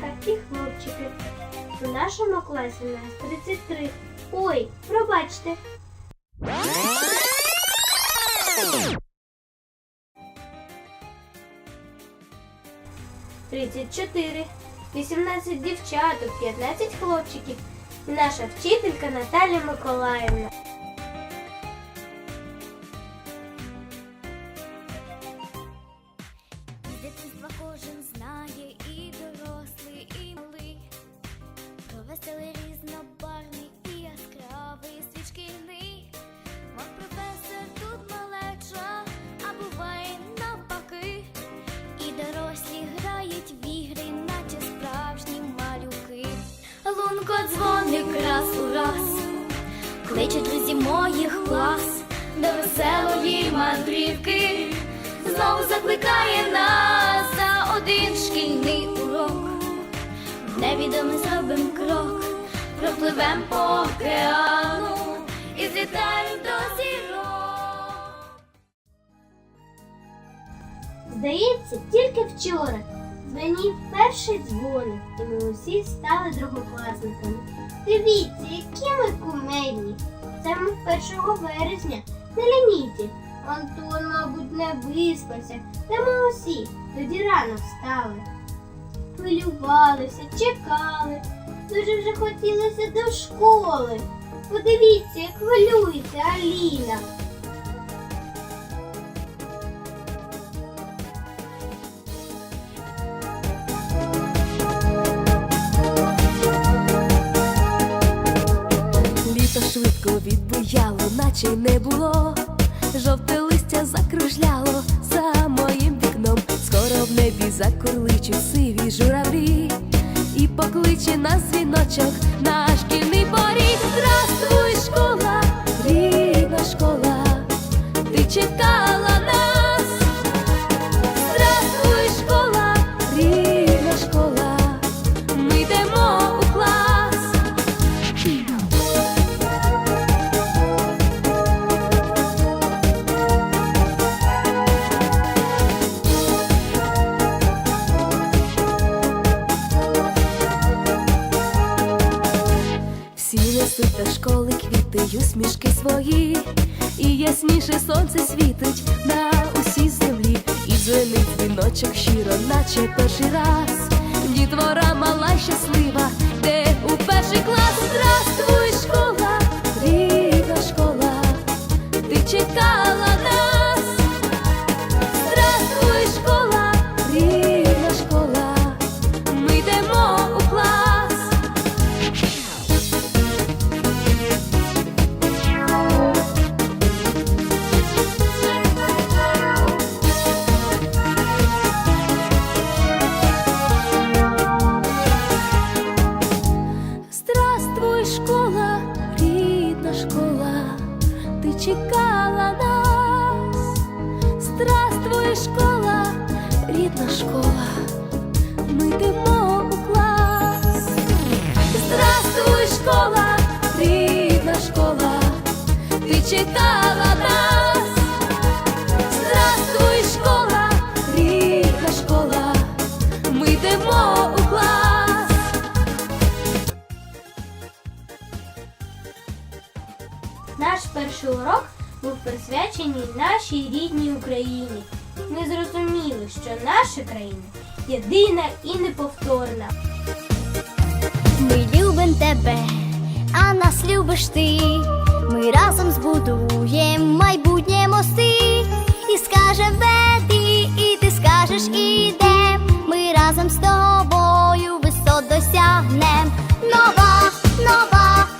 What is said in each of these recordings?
дівчатка, і хлопчики. У нашому класі нас 33. Ой, пробачте. Тридцять чотири, вісімнадцять дівчаток, п'ятнадцять хлопчиків. І наша вчителька Наталя Миколаївна. Веселий різнобарний і яскравий світ. Мов професор тут малеча, а буває навпаки. І дорослі грають в ігри, наче справжні малюки. Лунко дзвоник раз у раз, кличуть друзі моїх клас до веселої мандрівки. Знову закликає нас за один шкільний невідомий зробим крок, пропливем по океану і злітаємо до зірок. Здається, тільки вчора дзвенів перший дзвоник, і ми усі стали другокласниками. Дивіться, які ми кумедні. Це ми 1 березня на ліміті. Антон, мабуть, не виспався, та ми усі тоді рано встали. Хвилювалися, чекали. Дуже вже хотілося до школи. Подивіться, як хвилюється Аліна. Літо швидко відбуяло, наче й не було. Жовте листя закружляло за моїм вікном. Скоро в небі закурличуть сиві журавлі, і покличе нас дзвіночок усмішки свої, і ясніше сонце світить на усій землі, і дзвенить дзвіночок щиро, наче перший раз. Дітвора мала щаслива, Здравствуй, школа, рідна школа, ми йдемо у клас. Здравствуй, школа, рідна школа, ти чекала нас. Здравствуй, школа, рідна школа, ми йдемо у клас. Наш перший урок був присвячений нашій рідній Україні. Ми зрозуміли, що наша країна єдина і неповторна. Ми любим тебе, а нас любиш ти. Ми разом збудуємо майбутнє мости. І скажем веди, і ти скажеш ідем. Ми разом з тобою висот досягнем. Нова, нова.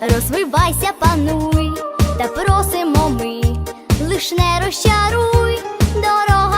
Розвивайся, пануй, та просимо ми, лиш не розчаруй, дорога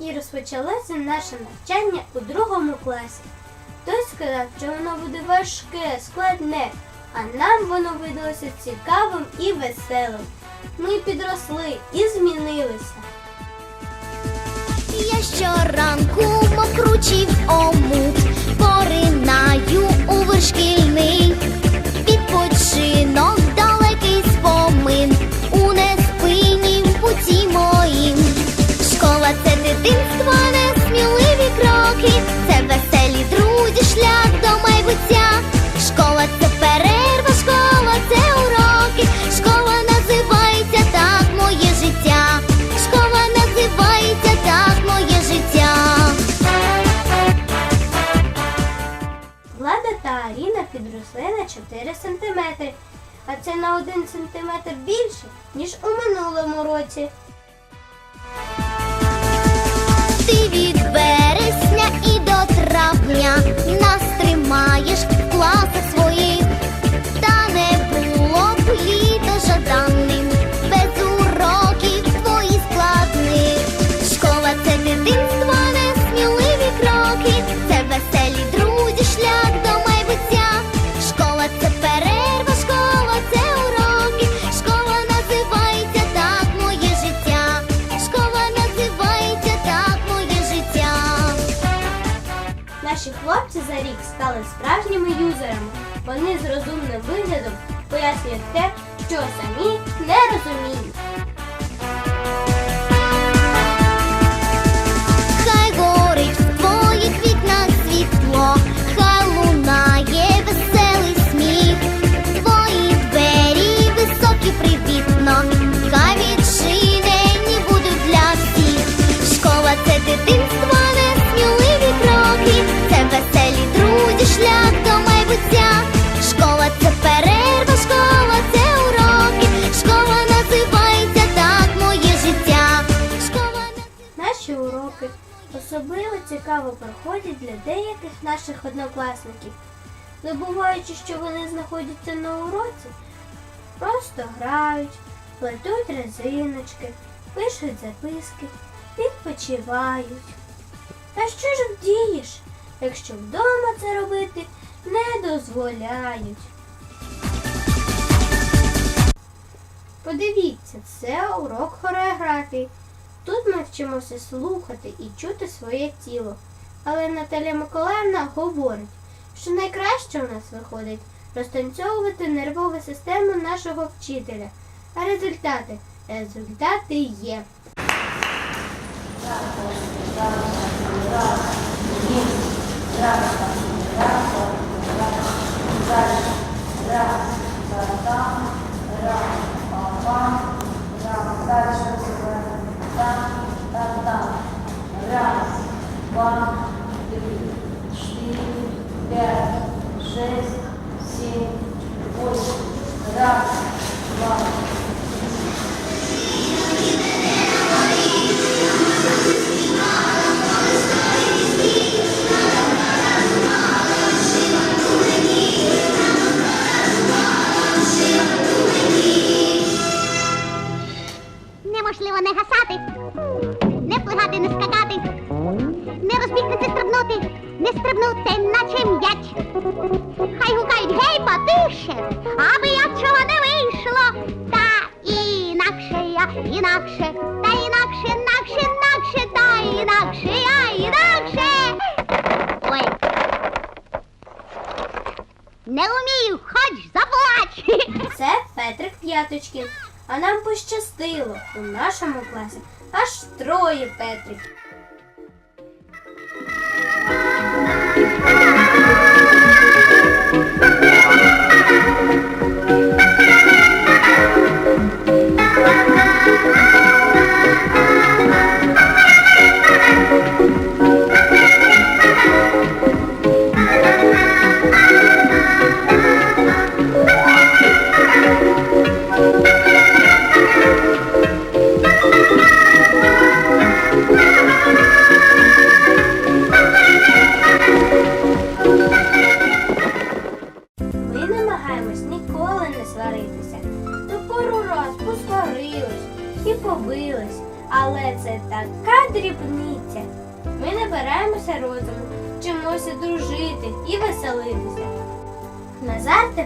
і розпочалося наше навчання у другому класі. Хтось сказав, що воно буде важке, складне, а нам воно видалося цікавим і веселим. Ми підросли і змінилися. Я щоранку мокручий в омут, поринаю у вишкільний 4 сантиметри, а це на 1 сантиметр більше, ніж у минулому році. Ти від вересня і до травня нас тримаєш в класах своїх, та не було жаданим, без уроків твоїх складних. Школа це дитинство, стали справжніми юзерами. Вони з розумним виглядом пояснюють те, що самі не розуміють. Цікаво проходять для деяких наших однокласників, забуваючи, що вони знаходяться на уроці, просто грають, плетуть резиночки, пишуть записки, відпочивають. Та що ж вдієш, якщо вдома це робити не дозволяють? Подивіться, це урок хореографії. Тут ми вчимося слухати і чути своє тіло. Але Наталя Миколаївна говорить, що найкраще у нас виходить розтанцьовувати нервову систему нашого вчителя. А результати? Результати є. Неможливо впати, не скакати, не розбігти, стрибнути, не стрибнути, наче м'яч. Хай гукають гей, потише, аби я чого не вийшло. Та інакше я, інакше, та інакше, інакше, інакше, та інакше я, інакше. Ой. Не вмію, хоч заплач. Це Петрик П'яточків. А нам пощастило у нашому класі аж троє Петриків.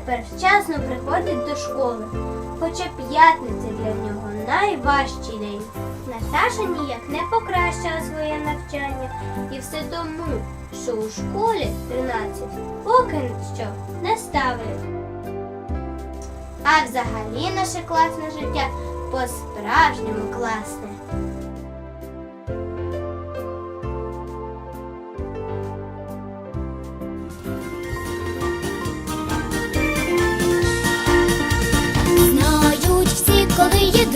Тепер вчасно приходить до школи, хоча п'ятниця для нього найважчий день. Наташа ніяк не покращила своє навчання і все тому, що у школі 13 поки що не ставлять. А взагалі наше класне життя по-справжньому класне. you